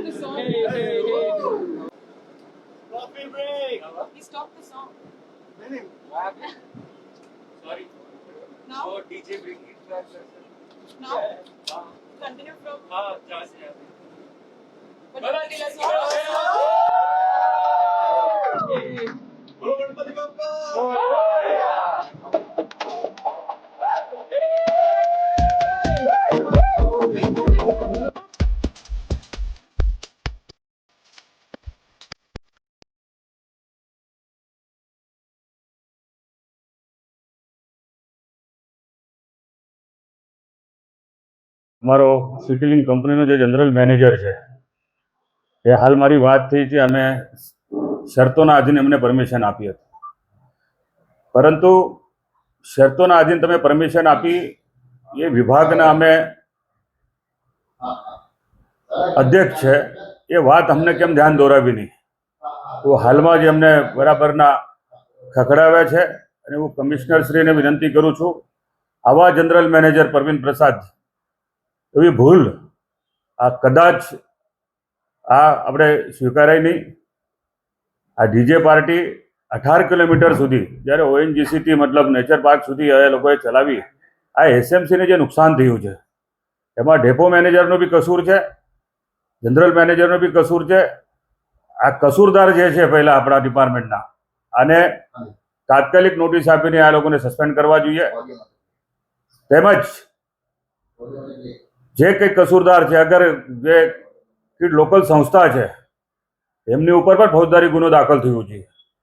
stopped the song. Hey, hey, hey. Coffee break. He stopped the song. What happened? Sorry. Now? Oh, DJ bring it back. Now? Continue from? Ah, ah just yeah. But, but until I. અમારો સિટીલિંગ કંપનીનો જે general manager છે, એ હાલ મારી વાત થઈ છે અમે શરતોના આધીન એમને પરમિશન આપી હતી. પરંતુ શરતોના આધીન તમે પરમિશન આપી, એ વિભાગના અમે અધ્યક્ષ છે, એ વાત અમને કેમ ધ્યાન દોરાવી નહીં? તો હાલમાં જ અમને બરાબરના ખખડાવ્યા છે, અને હું કમિશનરશ્રીને વિનંતી કરું છું, આવા જનરલ મેનેજર પ્રવીણ પ્રસાદ એવી ભૂલ આ કદાચ આ આપણે સ્વીકારાય નહીં. આ ડીજે પાર્ટી અઢાર કિલોમીટર સુધી જ્યારે ઓએનજીસીથી મતલબ નેચર પાર્ક સુધી એ લોકોએ ચલાવી આ એસએમસીને જે નુકસાન થયું છે એમાં ડેપો મેનેજરનો બી કસૂર છે જનરલ મેનેજરનો બી કસૂર છે. આ કસૂરદાર જે છે પહેલા આપણા ડિપાર્ટમેન્ટના અને તાત્કાલિક નોટિસ આપીને આ લોકોને સસ્પેન્ડ કરવા જોઈએ. તેમજ જે કંઈ કસૂરદાર છે, અગર જે લોકલ સંસ્થા છે, એમની ઉપર પણ ફોજદારી ગુનો દાખલ થયો છે.